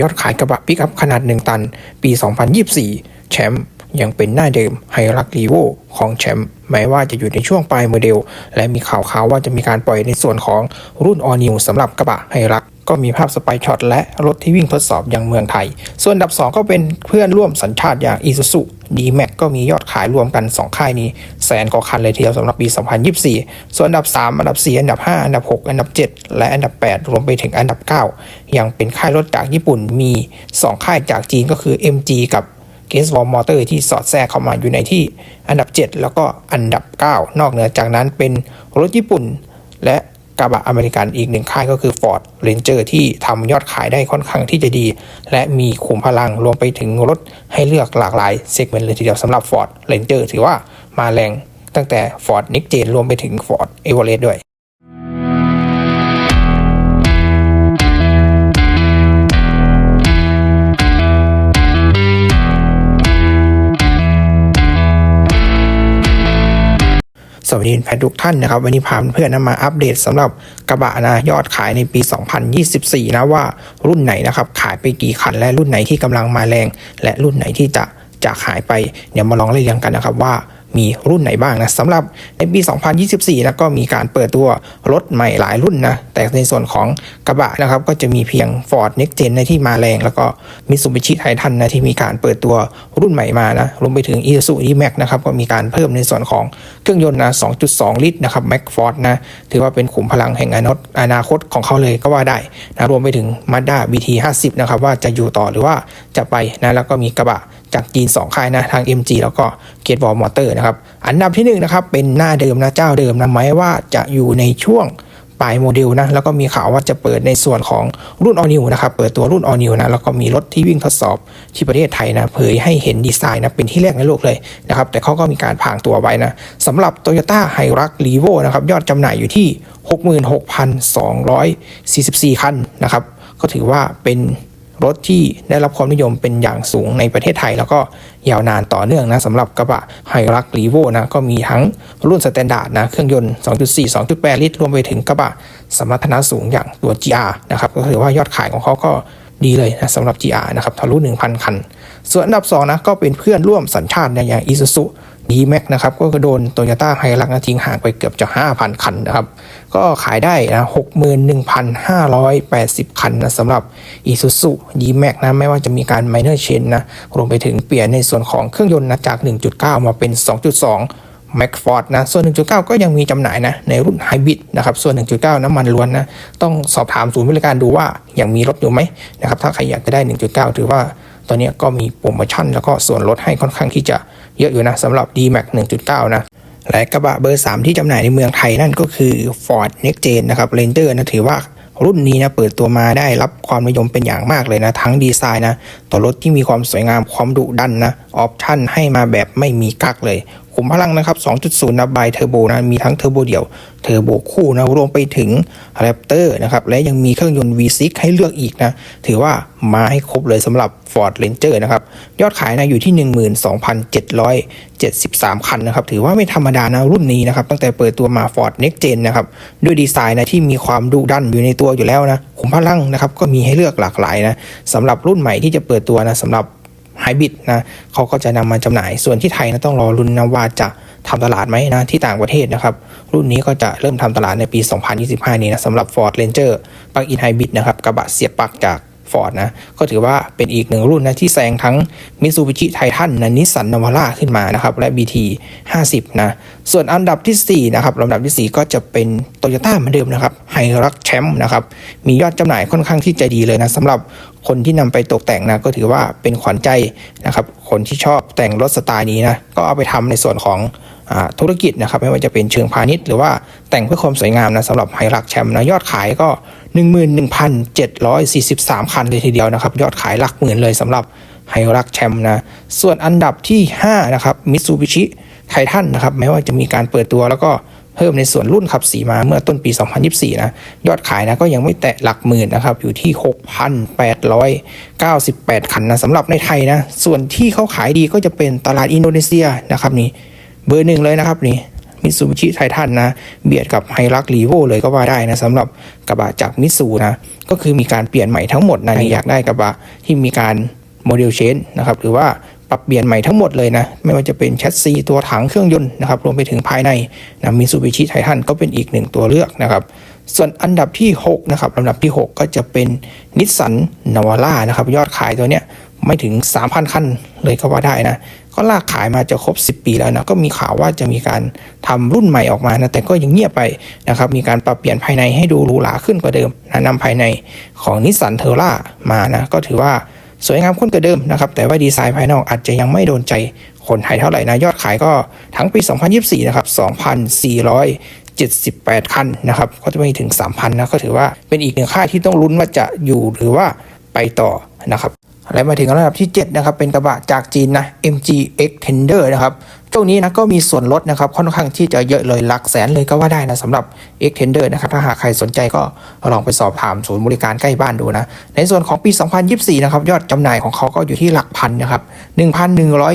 ยอดขายกระบะปิกอัพขนาด 1 ตัน ปี 2024 แชมป์ยังเป็นหน้าเดิมไฮรักลีโวของแชมป์แม้ว่าจะอยู่ในช่วงปลายโมเดล และมีข่าวข่าวว่าจะมีการปล่อยในส่วนของรุ่นออนิวสำหรับกระบะไฮรัก ก็มีภาพสไปช็อตและรถที่วิ่งทดสอบอยังเมืองไทย ส่วนอันดับ 2 ก็เป็นเพื่อนร่วมสัญชาติอย่าง Isuzu d m a x ก็มียอดขายรวมกัน 2 ค่ายนี้ แสนกว่าคันเลยทีเดียวสำหรับปี 2024 ส่วนอันดับ 3 อันดับ 4 อันดับ 5 อันดับ 6 อันดับ 7 และอันดับ 8 รวมไปถึงอันดับ 9 ยังเป็นค่ายรถจากญี่ปุ่นมี 2 ค่ายจากจีนก็คือ MG กับ g a s e w a l Motor ที่สอดแทรกเข้ามาอยู่ในที่อันดับ 7 แล้วก็อันดับ 9 นอกเหนือจากนั้นเป็นรถญี่ปุ่น และ กระบะอเมริกันอีกหนึ่งค่ายก็คือ Ford Ranger ที่ทำยอดขายได้ค่อนข้างที่จะดี และมีขุมพลังรวมไปถึงรถให้เลือกหลากหลายเซกเมนต์เลยทีเดียวสำหรับ Ford Ranger ถือว่ามาแรงตั้งแต่ Ford Next Gen รวมไปถึง Ford Everest ด้วย สวัสดีแฟนทุกท่านนะครับวันนี้พาเพื่อนมาอัปเดตสำหรับกระบะนะยอดขายในปี 2024 นะว่ารุ่นไหนนะครับขายไปกี่คันและรุ่นไหนที่กำลังมาแรง และรุ่นไหนที่จะจะขายไปเดี๋ยวมาลองเล่เรียงกันนะครับว่า มีรุ่นไหนบ้างนะสำหรับในปี 2024นะก็มีการเปิดตัวรถใหม่หลายรุ่นนะแต่ในส่วนของกระบะนะครับก็จะมีเพียง Ford Next Gen นที่มาแรง แล้วก็ Mitsubishi Titan นะที่มีการเปิดตัวรุ่นใหม่มานะรวมไปถึง Isuzu D-Max นะครับก็มีการเพิ่มในส่วนของเครื่องยนต์นะ 2.2 ลิตรนะครับ Max Force นะถือว่าเป็นขุมพลังแห่งอนาคตของเขาเลยก็ว่าได้นะรวมไปถึง Mazda BT 50 นะครับว่าจะอยู่ต่อหรือว่าจะไปนะแล้วก็มีกระบะ จากจีน 2 ค่ายนะทาง MG แล้วก็เกตบอลมอเตอร์นะครับ อันดับที่1นนะครับเป็นหน้าเดิมนะเจ้าเดิมนะหมายว่าจะอยู่ในช่วงปลายโมเดลนะแล้วก็มีข่าวว่าจะเปิดในส่วนของรุ่นออนิวนะครับเปิดตัวรุ่นออนิวนะแล้วก็มีรถที่วิ่งทดสอบที่ประเทศไทยนะเผยให้เห็นดีไซน์นะเป็นที่แรกในโลกเลยนะครับแต่เขาก็มีการผางตัวไว้นะสำหรับ Toyota h i r u x r e v o นะครับยอดจำหน่ายอยู่ที่ 66,244 คันนะครับก็ถือว่าเป็น รถที่ได้รับความนิยมเป็นอย่างสูงในประเทศไทย แล้วก็ยาวนานต่อเนื่องนะสำหรับกระบะไฮรักรีโวนะก็มีทั้งรุ่นสแตนดาร์ดนะเครื่องยนต์ 2.4 2.8 ลิตรรวมไปถึงกระบะสมรรถนะสูงอย่างตัว GR นะครับก็ถือว่ายอดขายของเขาก็ดีเลยนะสำหรับ GR นะครับทะลุ 1,000 คัน ส่วนอันดับ 2 นะ ก็เป็นเพื่อนร่วมสัญชาติอย่าง Isuzu d m a x นะครับก็โดนโตโยต้าไฮรักนะทิ้งห่างไปเกือบจะ 5,000 คันนะครับ ก็ขายได้นะ61,580 คันนะสำหรับ Isuzu d m a x นะไม่ว่าจะมีการ minor change นะรวมไปถึงเปลี่ยนในส่วนของเครื่องยนต์นะจาก 1.9 มาเป็น 2.2 m a c f o r d นะ ส่วน 1.9 ก็ยังมีจำหน่ายนะ ในรุ่นไฮบริดนะครับ ส่วน 1.9 น้ำมันล้วนนะ ต้องสอบถามศูนย์บริการดูว่า ยังมีรถอยู่ไหมนะครับ ถ้าใครอยากจะได้ 1.9 ถือว่าตอนนี้ก็มีโปรโมชั่นแล้วก็ส่วนลดให้ค่อนข้างที่จะ เยอะอยู่นะสำหรับ D-Max 1.9 นะและกระบะเบอร์ 3 ที่จำหน่ายในเมืองไทยนั่นก็คือ Ford Next Gen นะครับ Ranger นะถือว่ารุ่นนี้นะเปิดตัวมาได้รับความนิยมเป็นอย่างมากเลยนะ ทั้งดีไซน์นะ ตัวรถที่มีความสวยงามความดุดันนะ ออปชั่นให้มาแบบไม่มีกักเลย ขุมพลังนะครับ 2.0 นะบายเทอร์โบนะ มีทั้งเทอร์โบเดี่ยว เทอร์โบคู่นะ รวมไปถึงแรปเตอร์นะครับ และยังมีเครื่องยนต์ V6 ให้เลือกอีกนะ ถือว่ามาให้ครบเลยสำหรับ Ford Ranger นะครับ ยอดขายนะอยู่ที่ 12,773 คันนะครับ ถือว่าไม่ธรรมดานะรุ่นนี้นะครับ ตั้งแต่เปิดตัวมา Ford Next Gen นะครับ ด้วยดีไซน์นะที่มีความดุดันอยู่ในตัวอยู่แล้วนะ ขุมพลังนะครับก็มีให้เลือกหลากหลายนะสำหรับรุ่นใหม่ที่จะเปิดตัวนะสำหรับ ไฮบิดนะเขาก็จะนำมาจำหน่าย ส่วนที่ไทยนะต้องรอรุ่นนะว่าจะทำตลาดไหมนะที่ต่างประเทศนะครับ รุ่นนี้ก็จะเริ่มทำตลาดในปี 2025 นี้นะสำหรับ Ford Ranger ปลั๊กอินไฮบริดนะครับกระบะเสียบปลั๊กจาก Ford นะ ก็ถือว่าเป็นอีกหนึ่งรุ่นนะ ที่แซงทั้ง Mitsubishi Titan นะนิสสันนาวาร่าขึ้นมานะครับ และ BT 50 นะ ส่วนอันดับที่ 4 นะครับลำดับที่ 4 ก็จะเป็น Toyota เหมือนเดิมนะครับไฮรักแชมป์นะครับ มียอดจำหน่ายค่อนข้างที่จะดีเลยนะสำหรับคนที่นำไปตกแต่งนะก็ถือว่าเป็นขวัญใจนะครับ คนที่ชอบแต่งรถสไตล์นี้นะ ก็เอาไปทำในส่วนของ ธุรกิจนะครับไม่ว่าจะเป็นเชิงพาณิชย์หรือว่าแต่งเพื่อความสวยงามนะสำหรับไฮรักแชมป์นะยอดขายก็ 11,743 คันเลยทีเดียวนะครับ ยอดขายหลักหมื่นเลยสำหรับไฮรักแชมป์นะส่วนอันดับที่ 5 นะครับมิตซูบิชิไททันนะครับแม้ว่าจะมีการเปิดตัวแล้วก็เพิ่มในส่วนรุ่นขับสีมาเมื่อต้นปี 2024 นะ ยอดขายนะก็ยังไม่แตะหลักหมื่นนะครับ อยู่ที่ 6,898 คันนะสำหรับในไทยนะ ส่วนที่เขาขายดีก็จะเป็นตลาดอินโดนีเซียนะครับนี่ เบอร์หนึ่งเลยนะครับนี่มิตซูบิชิไททันนะเบียดกับไฮรักรีโวเลยก็ว่าได้นะสำหรับกระบะจากมิตซูนะก็คือมีการเปลี่ยนใหม่ทั้งหมดนะนี่อยากได้กระบะที่มีการโมเดลเชนนะครับหรือว่าปรับเปลี่ยนใหม่ทั้งหมดเลยนะไม่ว่าจะเป็นแชสซีตัวถังเครื่องยนต์นะครับรวมไปถึงภายในนะมิตซูบิชิไททันก็เป็นอีกหนึ่งตัวเลือกนะครับส่วนอันดับที่6นะครับลำดับที่ 6 ก็จะเป็นนิสสันนาวาร่านะครับยอดขายตัวเนี้ยไม่ถึง 3,000 คันเลยก็ว่าได้นะ ก็ลากขายมาจะครบ 10 ปีแล้วนะก็มีข่าวว่าจะมีการทำรุ่นใหม่ออกมานะแต่ก็ยังเงียบไปนะครับมีการปรับเปลี่ยนภายในให้ดูหรูหราขึ้นกว่าเดิมนะนำภายในของนิสสันเทอร่ามานะก็ถือว่าสวยงามขึ้นกว่าเดิมนะครับแต่ว่าดีไซน์ภายนอกอาจจะยังไม่โดนใจคนไทยเท่าไหร่นะยอดขายก็ทั้งปี 2024 นะครับ 2,478 คันนะครับก็จะไม่ถึง 3,000 นะก็ถือว่าเป็นอีกหนึ่งค่ายที่ต้องลุ้นว่าจะอยู่หรือว่าไปต่อนะครับ และมาถึงระดับที่ 7 นะครับ เป็นกระบะจากจีนนะ MG X Tender นะครับเจ้านี้นะก็มีส่วนลดนะครับค่อนข้างที่จะเยอะเลยหลักแสนเลยก็ว่าได้นะสำหรับ X Tender นะครับถ้าหากใครสนใจก็ลองไปสอบถามศูนย์บริการใกล้บ้านดูนะ ในส่วนของปี 2024 นะครับ ยอดจำหน่ายของเขาก็อยู่ที่หลักพันนะครับ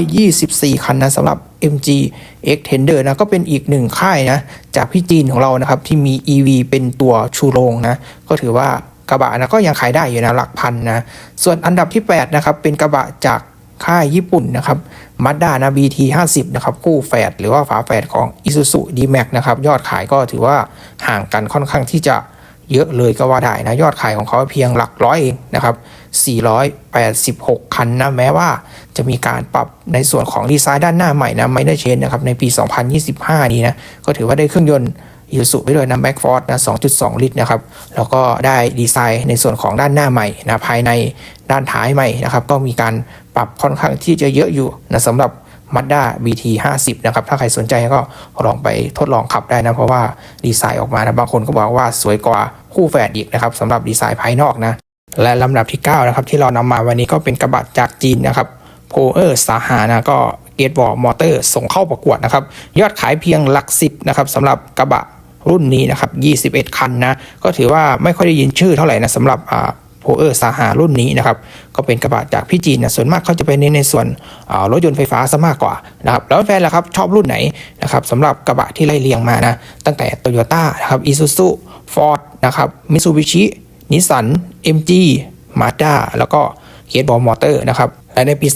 1,124 คันนะสำหรับ MG X Tender นะก็เป็นอีกหนึ่งค่ายนะจากพี่จีนของเรานะครับที่มี EV เป็นตัวชูโรงนะก็ถือว่า กระบะนะก็ยังขายได้อยู่นะหลักพันนะส่วนอันดับที่8นะครับเป็นกระบะจากค่ายญี่ปุ่นนะครับมาด้านะ BT 50นะครับคู่แฝดหรือว่าฝาแฝดของ Isuzu D-Max นะครับยอดขายก็ถือว่าห่างกันค่อนข้างที่จะเยอะเลยก็ว่าได้นะยอดขายของเขาเพียงหลักร้อยเองนะครับ 486 คันนะแม้ว่าจะมีการปรับในส่วนของดีไซน์ด้านหน้าใหม่นะไม่ได้เชนนะครับในปี 2025 นี้นะก็ถือว่าได้เครื่องยนต์ ยูสุไปด้วยนะแบ็กฟอร์ดนะ 2.2 ลิตรนะครับ แล้วก็ได้ดีไซน์ในส่วนของด้านหน้าใหม่นะภายในด้านท้ายใหม่นะครับ ก็มีการปรับค่อนข้างที่จะเยอะอยู่นะสำหรับ Mazda BT 50นะครับ ถ้าใครสนใจก็ลองไปทดลองขับได้นะ เพราะว่าดีไซน์ออกมานะบางคนก็บอกว่าสวยกว่าคู่แฝดอีกนะครับสำหรับดีไซน์ภายนอกนะ และลำดับที่ 9 นะครับ ที่เรานำมาวันนี้ก็เป็นกระบะจากจีนนะครับโพเออร์สาหานะก็เกตบอร์มอเตอร์ส่งเข้าประกวดนะครับ ยอดขายเพียงหลักสิบนะครับสำหรับกระบะ รุ่นนี้นะครับ 21 คันนะ ก็ถือว่าไม่ค่อยได้ยินชื่อเท่าไหร่นะสำหรับโพเออร์สาหารุ่นนี้นะครับ ก็เป็นกระบะจากพี่จีนนะส่วนมากเขาจะไปเน้นในส่วนรถยนต์ไฟฟ้าซะมากกว่านะครับ แล้วแฟนล่ะครับชอบรุ่นไหนนะครับสำหรับกระบะที่ไล่เรียงมานะ ตั้งแต่โตโยต้านะครับอีซูซูฟอร์ดนะครับมิ t ซูบิชินิสสัน MG มาด้าแล้วก็เกียร์บอลมอเตอร์นะครับ และในปี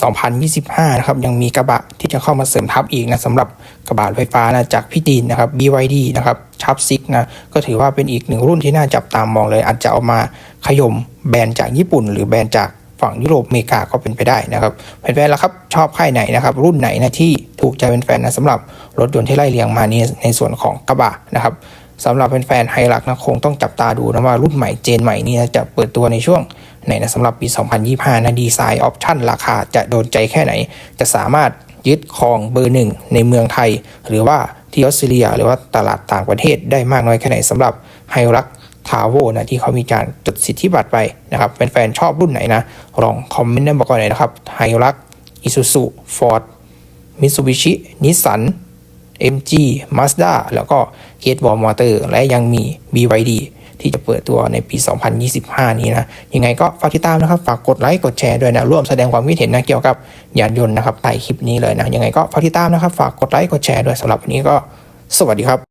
2025 นะครับ ยังมีกระบะที่จะเข้ามาเสริมทัพอีกนะสำหรับกระบะไฟฟ้านะจากพี่จีนนะครับ BYD นะครับชับซิกนะ ก็ถือว่าเป็นอีกหนึ่งรุ่นที่น่าจับตามมองเลย อาจจะเอามาขยมแบรนด์จากญี่ปุ่น หรือแบรนด์จากฝั่งยุโรปอเมริกาก็เป็นไปได้นะครับแฟนๆล่ะครับ ชอบค่ายไหนนะครับ รุ่นไหนนะที่ถูกใจเป็นแฟนนะสำหรับรถยนต์ที่ไล่เรียงมานี้ในส่วนของกระบะนะครับ สำหรับแฟนๆไฮรักนะคงต้องจับตาดูนะว่ารุ่นใหม่เจนใหม่นี้จะเปิดตัวในช่วงไหนนะสำหรับปี 2025 นะดีไซน์ออปชั่นราคาจะโดนใจแค่ไหน จะสามารถยึดครองเบอร์หนึ่งในเมืองไทย หรือว่าที่ออสเตรเลียหรือว่าตลาดต่างประเทศได้มากน้อยแค่ไหนสำหรับไฮรักทาวโวนะที่เขามีการจดสิทธิบัตรไปนะครับแฟนๆชอบรุ่นไหนนะลองคอมเมนต์ได้บอกกันหน่อยนะครับไฮรักอิซูซุฟอร์ดมิตซูบิชินิสสัน MG Mazda แล้วก็ g a t e w a l l Motor และยังมี BYD ที่จะเปิดตัวในปี 2025 นี้นะ ยังไงก็ฝากติดตามนะครับ ฝากกดไลค์ กดแชร์ด้วยนะ ร่วมแสดงความคิดเห็นนะเกี่ยวกับยานยนต์นะครับใต้คลิปนี้เลยนะ ยังไงก็ฝากติดตามนะครับ ฝากกดไลค์ กดแชร์ด้วยสำหรับวันนี้ก็ สวัสดีครับ